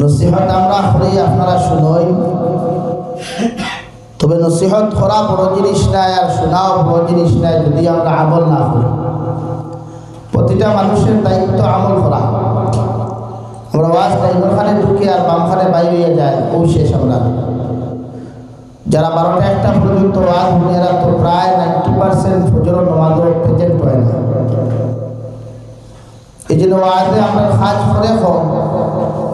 নসিহত আমরা করি, আপনারা শুনই। তবে নসিহত করা বড় জিনিস নাই আর শোনাও বড় জিনিস নাই যদি আমরা আমল না করি। প্রতিটা মানুষের দায়িত্ব আমল করা। আমরা ওয়াজ ড্রাইভারখানে ঢুকে আর বামখানে বাইরে হয়ে যায় ও শেষ আমরা। যারা বারোটা একটা পর্যন্ত ওয়াজ মেয়েরা তো প্রায় নাইনটি পার্সেন্ট ফজর নমাজও প্রেজেন্ট হয় না। এই জন্য ওয়াজে আমরা কাজ করে কম।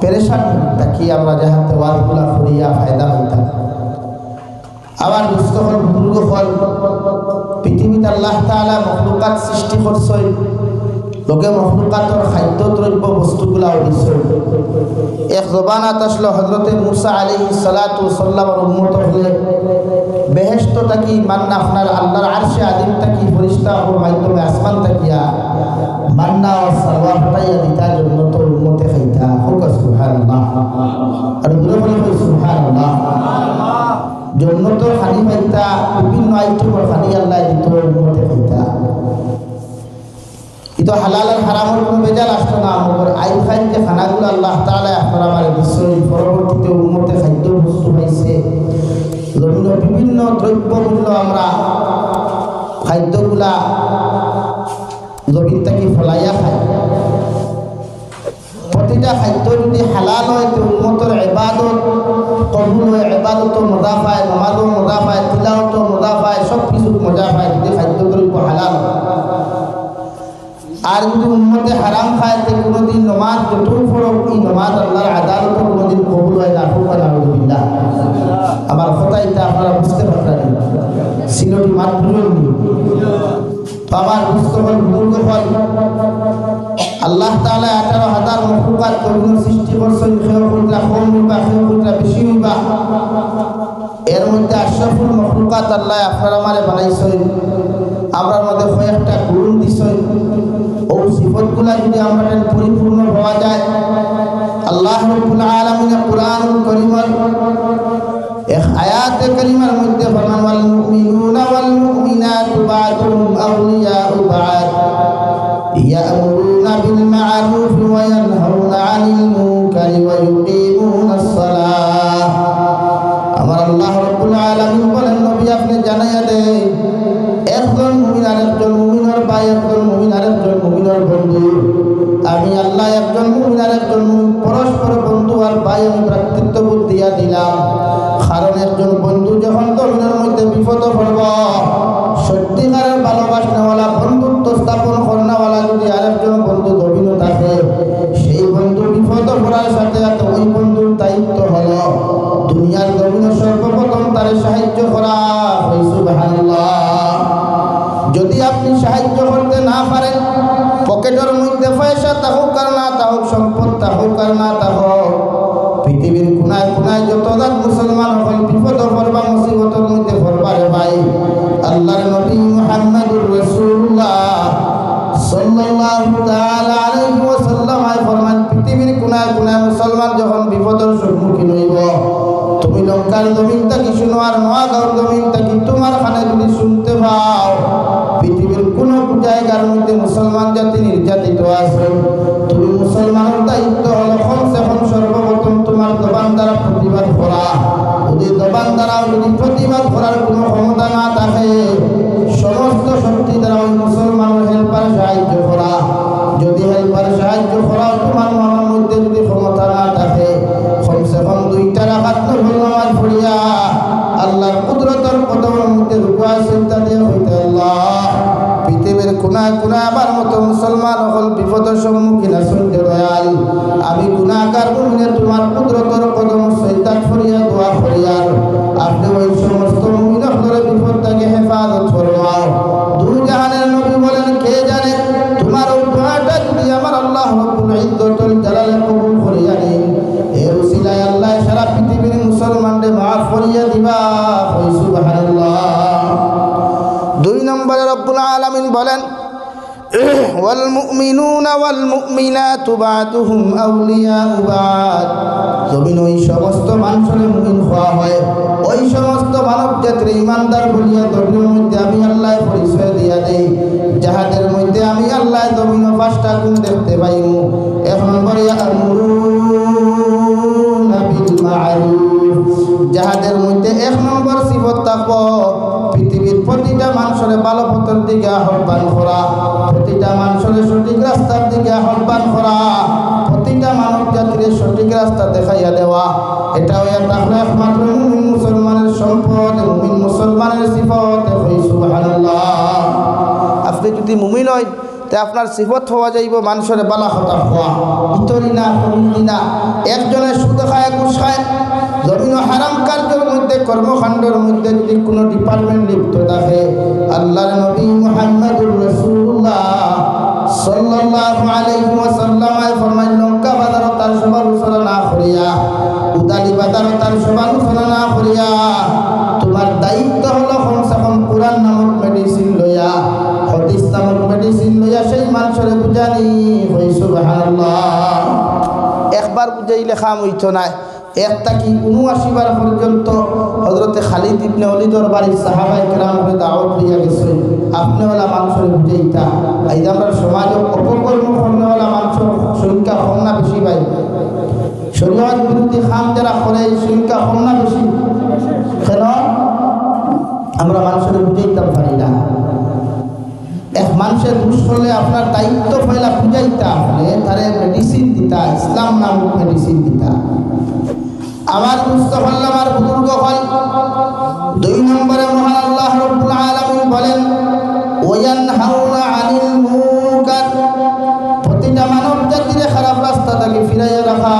পেরেশান থাকি আমরা যাহাতে ওয়াজগুলা করিয়া ফায়দা হইতাম। আবার দুস্থ হল, বুজুর্গ হল, পৃথিবীতে আল্লাহ তাআলা মখলুকাত সৃষ্টি করছই লোকে মখলুকাতর খাদ্য দ্রব্য বস্তুগুলা দিছই এক জবানাত আসলো হজরতে মুসা আলী সালাতু সাল্লামর উন্মত হলে বেহেস্ত থাকি মান্না আপনার আল্লাহর আরশে আদিম থাকি ফরিস্তা ওর মাধ্যমে আসমান থাকিয়া মান্না ও সারওয়া হটাইয়া দিতা জন্য তো উন্মতে খাইতা। হোক সুবহানাল্লাহ। আর বলে বলে সুবহানাল্লাহ। জন্য তো খানি পাইতা বিভিন্ন আইটেমর খানি আল্লাহ দিত উন্মতে খাইতা। কিন্তু হালাল আর হারামের কোনো বেজাল আসতো না। আমার আই খাইন যে খানাগুলো আল্লাহ তাআলা আপনার আমার নিশ্চয়ই পরবর্তীতে উন্মতে খাদ্য বস্তু পাইছে। বিভিন্ন দ্রব্যগুলো আমরা খাদ্যগুলা খাদ্য যদি হালাল হয়, তো উন্মতর এবাদত কবুল হয় এবাদত মজা পায় নমাজও মজা পায় তিলাওতো পায় সব কিছু পায়, যদি খাদ্য হালাল হয়। আর যদি উন্মতে হারাম খায়, তো কোনোদিন নমাজ যতটুকু ফরক এই নমাজ আল্লাহর আদালত কোনোদিন কবুল হয় না ফুকা না আমার কথা এটা আপনারা বুঝতে পারতেন। সিলোটি মাত বুঝুননি তো আমার বুঝতে হল বুজুর্গ হল আল্লাহ তাআলা আঠারো হাজার মখলুকাত তরুণ সৃষ্টি করছেন, সেও কুলটা কম সেও কুলটা বেশি হইবা। এর মধ্যে আশরাফুল মখলুকাত আল্লাহ আপনার আমারে বানাইছেন। আমরার মধ্যে কয়েকটা গুণ দিছেন। ও সিফতগুলা যদি আমরা পরিপূর্ণ হওয়া যায়, আল্লাহ রব্বুল আলামিন কোরআনুল কারীমের এক আয়াতে কারিমার মধ্যে ইয়ানহাউনা 'আনিল মুনকারি ওয়া ইউকিমুনাস সালাহ আমার আল্লাহ রাব্বুল আলামিন বলেন, নবী আপনি জানাইয়া দেন, একজন মুমিন আর একজন মুমিনের ভাই, একজন মুমিন আর একজন মুমিনের বন্ধু। আমি আল্লাহ একজন মুমিন আর একজন পরস্পর বন্ধু আর ভাই আমি ভ্রাতৃত্ববোধ দিয়া দিলাম। আর না থাকুক সম্পদ আর না তা পৃথিবীর যদি প্রতিবাদ করার কোনো ক্ষমতা না থাকে সমস্ত শক্তি দ্বারা ওই মুসলমানের হেল্পার সাহায্য করা। যদি হেল্পার সাহায্য করাও তোমার মনের মধ্যে যদি ক্ষমতা না থাকে কমসে কম দুইটা রাখাত নামাজ পড়িয়া। আল্লাহর কুদরতের কদমের মধ্যে রুকুয়া চিন্তা দিয়ে হইতে আল্লাহ। পৃথিবীর কোনায় কোনায় আমার মতো মুসলমান হল বিপদের সম্মুখীন আছেন দয়াল। আমি মুমিনে তোমার কুদরতের কদম সৈতান ফরিয়া দোয়া ফরিয়ার আপনি ওই সমস্ত মুমিন হলের বিপদ থেকে হেফাজত ফরমাও। দুই জাহানের নবী বলেন, কে জানে তোমার দোয়াটা যদি আমার আল্লাহ রব্বুল ইজ্জতুল জালালে কবুল করিয়া নিন। এর উসিলায় আল্লাহ সারা পৃথিবীর মুসলমানদের মাফ করিয়া বলেন والمؤمنون والمؤمنات بعضهم أولياء بعض. জমিন ওই সমস্ত মানুষের মুমিন হওয়া হয়। ওই সমস্ত মানব জাতির ইমানদার বলিয়া ধর্মের মধ্যে আমি আল্লাহ পরিচয় দিয়া দেই। যাহাদের মধ্যে আমি আল্লাহ জমিন পাঁচটা গুণ দেখতে পাইব এক নম্বরে যাহাদের মধ্যে এক নম্বর সিবত থাকব। আমরু মানুষের ভালো পথের দিকে আহ্বান করা, প্রতিটা মানুষের সঠিক রাস্তার দিকে আহ্বান করা, প্রতিটা মানব জাতির সঠিক রাস্তা দেখাইয়া দেওয়া এটা তাহলে একমাত্র মুসলমানের সম্পদ, মুমিন মুসলমানের সিফত। আপনি যদি মুমিন হয় তে আপনার সিফত হওয়া যাইব, মানুষের বালা হতা হওয়া। ইতরি না একজনের সুদ কর্মকাণ্ডের মধ্যে যদি কোনো ডিপার্টমেন্ট লিপ্ত থাকে, আল্লাহর নবী মুহাম্মদুর রাসূলুল্লাহ সাল্লাল্লাহু আলাইহি ওয়াসাল্লাম ফরমাইল লঙ্কা বাজার তার উসরা না করিয়া, উদালি বাজার তার সবার উসরা না করিয়া, তোমার দায়িত্ব হলো কমসে কম কোরআন নামক মেডিসিন লইয়া, হদিস নামক মেডিসিন লইয়া সেই মানুষের বুঝানি হই সুবহানাল্লাহ। একবার বুঝাইলে খাম হইতো নাই একটা কি উনআশি বার পর্যন্ত হজরতে খালিদ ইবনে অলিদর বাড়ির সাহাবাই কেরাম করে দাওয়াত দিয়া গেছে। আপনি ওলা মানুষের বুঝাইতা এই যে আমরা সমাজ অপকর্ম করনেওয়ালা মানুষের সংখ্যা কম না বেশি ভাই? শরীয়ত বিরোধী খাম যারা করে, এই সংখ্যা কম না বেশি? কেন? আমরা মানুষের বুঝাইতে পারি না। এক মানুষের দোষ করলে আপনার দায়িত্ব পয়লা বুঝাইতে আপনি তারে মেডিসিন দিতা, ইসলাম নামক মেডিসিন দিতা। আমার সুস্থ হল আমার বুজুর্গ হল দুই নম্বরে মহান আল্লাহ রব্বুল আলামিন বলেন, ওয়ানহাউনা আনিল মুনকার। প্রতিটা মানব জাতির খারাপ রাস্তা থেকে ফিরাইয়া রাখা।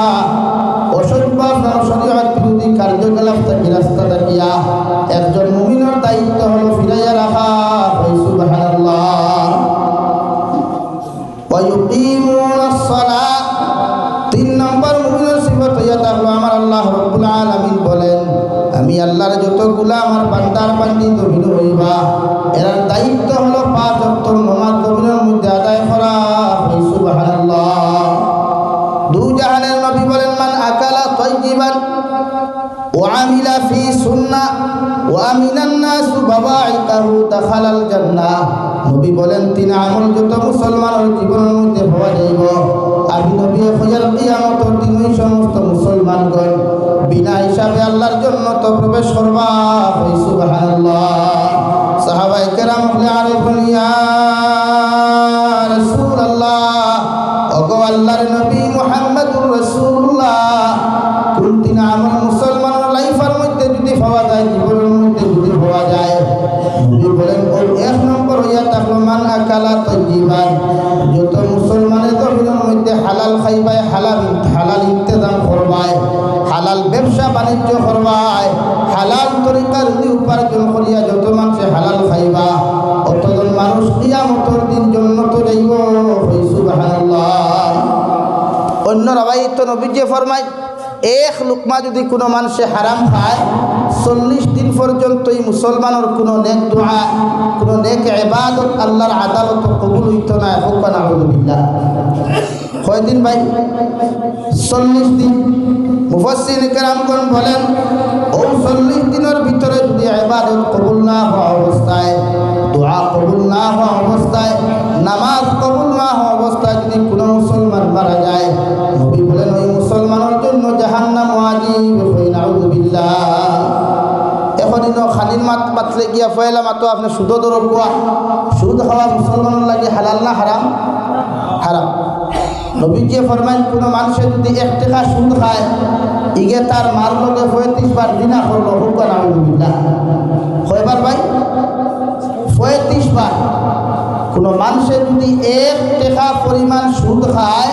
অসভ্য শরীয়ত বিরোধী কার্যকলাপ থেকে রাস্তা থাকিয়া একজন মুমিনের দায়িত্ব হলো ফিরাইয়া রাখা। সুবহানাল্লাহ। ওয়া আমিলাহু দাখালাল জান্নাহ। নবী বলেন, তিন আমল যত মুসলমানের জীবনের মধ্যে হওয়া যাইব। আমি নবী হইয়ার কিয়ামতর দিন ওই সমস্ত মুসলমানগণ বিনা হিসাবে আল্লাহর জন্য তো প্রবেশ করবা। সুবহানাল্লাহ। সাহাবায়ে কেরাম হলে আরে বলিয়া তো নবীজি ফরমায়, এক লুকমা যদি কোনো মানুষে হারাম খায়, চল্লিশ দিন পর্যন্ত এই মুসলমানের কোনো নেক দোয়া, কোনো নেক এবাদত আল্লাহর আদালত কবুল হইত না, হোক না কয়দিন ভাই? চল্লিশ দিন। মুফাসিন কেরামগণ বলেন, ও চল্লিশ দিনের ভিতরে যদি এবাদত কবুল না হওয়া অবস্থায়, দোয়া কবুল না হওয়া অবস্থায়, নামাজ কবুল না হওয়া অবস্থায় খালির মাত পাতলে গিয়া ফয়লা মাতো আপনি সুদ দরব কোয়া। সুদ খাওয়া মুসলমানের লাগে হালাল না হারাম? হারাম। নবীজি ফরমাইন, কোনো মানুষের যদি এক টাকা সুদ খায়, ইগে তার মার লগে পঁয়ত্রিশ বার দিনা করল হুক নাউযুবিল্লাহ কয়বার ভাই? পঁয়ত্রিশ বার। কোনো মানুষের যদি এক টাকা পরিমাণ সুদ খায়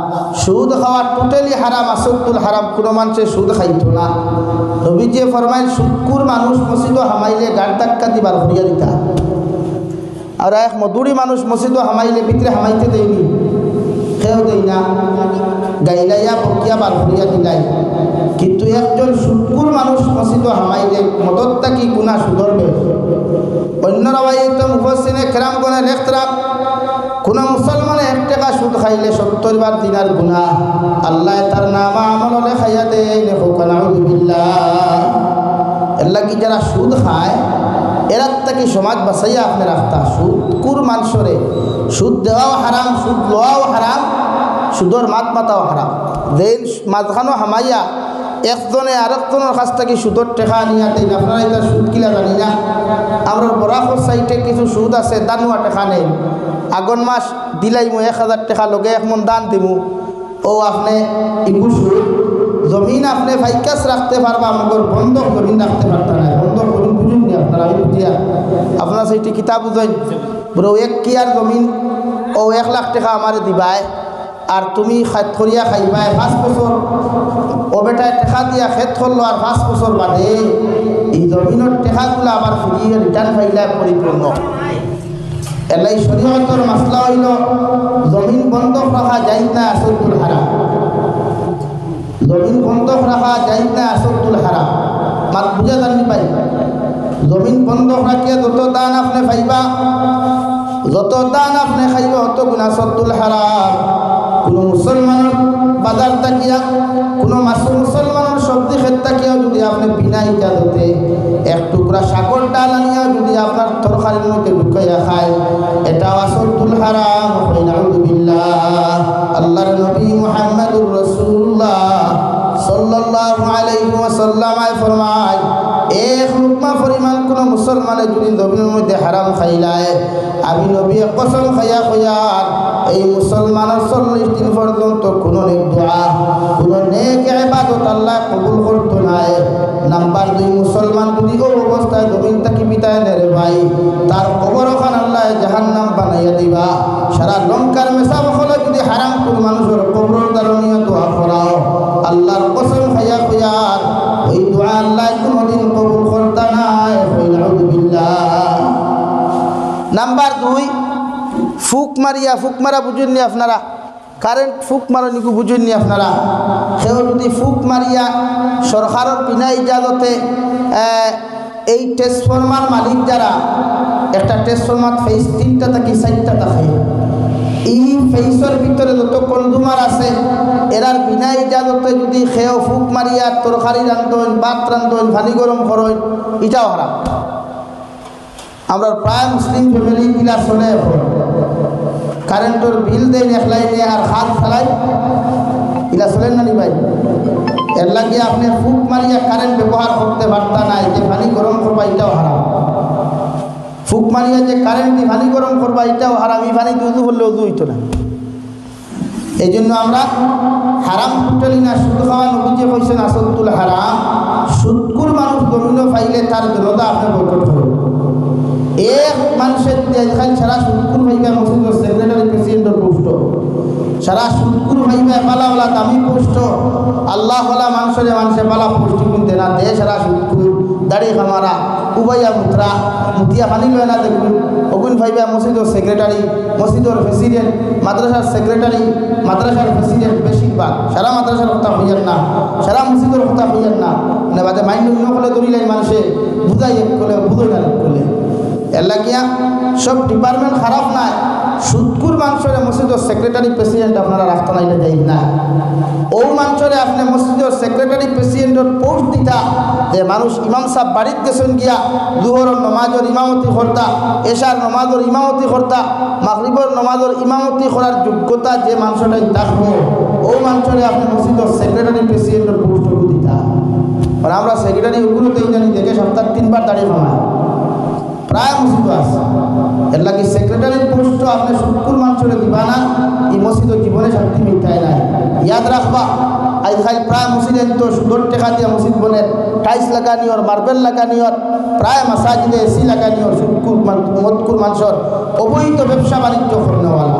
সুদ খাওয়া টোটালি হারাম আসক্তুল হারাম, কোনো মানুষের সুদ খাইতো না। নবীজি ফরমাইল সুদকুর মানুষ মসজিদ হামাইলে গাড় ধাক্কা দিবার হইয়া দিতা। আর এক মধুরী মানুষ মসজিদ হামাইলে ভিতরে হামাইতে দেয়নি। খেয়েও দেই না। গাইলাইয়া, বকিয়া বার করিয়া দিলাই। কিন্তু একজন সুদকুর মানুষ মসজিদ হামাইলে মদত থাকি গুণা সুদরবে অন্যরা ভাই তো মুফসিনে কেরাম কোনে লেখতরাম কোন টাকা সুদ খাইলে সত্তর বার দিনার গুণা আল্লাহ তার নাম আমল খাইয়া দেয় এল্লা কি যারা সুদ খায়, এরা তাকে সমাজ বাঁচাইয়া আপনি রাখতা। সুদ কুর মানসরে সুদ দেওয়াও হারাম, সুদ লওয়াও হারাম, সুদর মাত মাতাও হারাম। দেন মাঝখানো হামাইয়া একজনে আরেকজনের কাছ থেকে সুদর টেকা নিয়া দেন আপনারা এটা সুদ কিলা জানি না। আমরা বরাফর সাইটে কিছু সুদ আছে, দানুয়া টেকা নেই। আগন মাস দিলাই মো এক হাজার টাকা, লগে এক মন দান দিমু। ও আপনি ইকু সুদ, জমিন আপনি ভাইকাস রাখতে পারবা আমাদের বন্ধক জমিন রাখতে পারতা না বন্ধক জমিন বুঝুন নি আপনারা, আমি বুঝিয়া আপনার সেইটি কিতাব বুঝেন। বড় এক কি আর জমিন ও এক লাখ টাকা আমার দিবায়। আর তুমি খাত করিয়া খাইবাই পাঁচ বছর ও বেটায় টেকা দিয়া খেত করল আর পাঁচ বছর বাদে এই জমিনের টেকাগুলো আবার ফিরিয়ে রিটার্ন ফাইলা পরিপূর্ণ এলাই শরীয়তর মাসলা হইল, জমিন বন্ধক রাখা যাই না আসল হারা জমিন বন্ধক রাখা যাই না আসল হারা মাত বুঝা জানি পাই? জমিন বন্ধক রাখিয়া যত দান আপনি পাইবা যত দান আপনি খাইবা, অত গুণা সত্তুল হারাম কোনো মুসলমানের বাজার তাকিয়া কোনো মাসু মুসলমানের সবজি খেত তাকিয়াও যদি আপনি বিনা ইজাজতে এক টুকরা সাগর ডাল আনিয়া যদি আপনার তরকারির মধ্যে ঢুকাইয়া খায়, এটাও আসত্তুল হারাম নাউযুবিল্লাহ আল্লাহর নবী মুহাম্মদুর রাসূলুল্লাহ সাল্লাল্লাহু আলাইহি ওয়াসাল্লাম ফরমায়, এক লুকমা পরিমাণ কোনো মুসলমানের যদি জমিনের মধ্যে হারাম খাইলায়, আমি নবী কসম খাইয়া খাইয়ার এই মুসলমানের চল্লিশ দিন পর্যন্ত কোনো নেক দোয়া, কোনো নেক ইবাদত আল্লাহ কবুল করতো নাই। নাম্বার দুই, মুসলমান যদি ও অবস্থায় জমিন তাকে বিতায় নেরে ভাই, তার কবর ওখান আল্লাহ জাহান নাম বানাইয়া দিবা। সারা লঙ্কার মেশা বখলে যদি হারাম কোনো মানুষের কবর দারণীয় দোয়া করাও, আল্লাহর ফুক মারিয়া, ফুক মারা বুঝেননি আপনারা? কারেন্ট ফুক মারা নিকু বুঝেননি আপনারা? সেও যদি ফুক মারিয়া সরকারের বিনা ইজাজতে এই ট্রান্সফরমার মালিক যারা, একটা ট্রান্সফরমার ফেস তিনটা থাকি চারটা থাকে। এই ফেসের ভিতরে যত কনজুমার আছে এরার বিনা ইজাজতে যদি খেয়েও ফুক মারিয়া তরকারি রান্ধন ভাত রান্ধন ভানি গরম করন এটাও হারাম আমরা প্রায় মুসলিম ফ্যামিলি গিলা চলে এখন। কারেন্টর বিল দেন এক লাইনে আর হাত ফেলাই। ইলা চলেন না নি ভাই? এর লাগে আপনি ফুক মারিয়া কারেন্ট ব্যবহার করতে পারতা নাই যে পানি গরম করবা, এটাও হারাম। ফুক মারিয়া যে কারেন্ট দিয়ে পানি গরম করবা, এটাও হারাম। এই পানি উজু বললে উজু না। এই জন্য আমরা হারাম ফুটালি না, সুদ খাওয়া নবীজে কইছেন আসতুল হারাম। সুদকুর মানুষ গমিন পাইলে তার জনতা আপনি মানুষের খান সারা সুদকুর ভাইবা মসজিদ সেক্রেটারি প্রেসিডেন্টের পোস্ট। সারা সুদকুর ভাইবা পালাওয়ালা দামি পোস্ট। আল্লাহ হলা মানুষের মানুষে পালা পোস্ট কিনতে না দে সারা সুদকুর দাড়ি খামারা, উবাইয়া মুত্রা, মুতিয়া পানি লয় না দেখুন। অগুন ভাইবা মসজিদের সেক্রেটারি মসজিদের প্রেসিডেন্ট মাদ্রাসার সেক্রেটারি মাদ্রাসার প্রেসিডেন্ট বেশিরভাগ। সারা মাদ্রাসার কথা হইয়ান না, সারা মসজিদের কথা হইয়ান না। বাদে মাইন্ড অন্য হলে দৌড়িলাই মানুষে বুঝাই করলে না এলাকিয়া সব ডিপার্টমেন্ট খারাপ নাই। সুদকুর মানুষের মসজিদের সেক্রেটারি প্রেসিডেন্ট আপনারা রাখতে নাইলে যাই না। ও মানুষের আপনি মসজিদের সেক্রেটারি প্রেসিডেন্টের পোস্ট দিতা, যে মানুষ ইমাম সাহেব বাড়ির গেছেন গিয়া দুহর নমাজর ইমামতি কর্তা, এশার নমাজর ইমামতি কর্তা, মাগরিবর নমাজর ইমামতি করার যোগ্যতা যে মানুষটাই থাকব ও মানুষের আপনি মসজিদের সেক্রেটারি প্রেসিডেন্টের পোস্ট দিতা। আর আমরা সেক্রেটারি ওগুলোতেই জানি দেখে সপ্তাহ তিনবার দাঁড়িয়ে খামায়। প্রায় মসজিদ আছে। এর লাগে সেক্রেটারির পোস্ট আপনি শুক্কুর মানুষের দিবা না, এই মসজিদ জীবনে শান্তি মিটায় নাই। ইয়াদ রাখবা আজকাল প্রায় মসজিদ তো সুন্দর টেকা দিয়ে মসজিদ বনে, টাইলস লাগানি ওর মার্বেল লাগানি ওর প্রায় মাসাজিদে এসি লাগানি ওর শুক্কুর মদকুর মানুষের অবৈধ ব্যবসা বাণিজ্য করনেওয়ালা।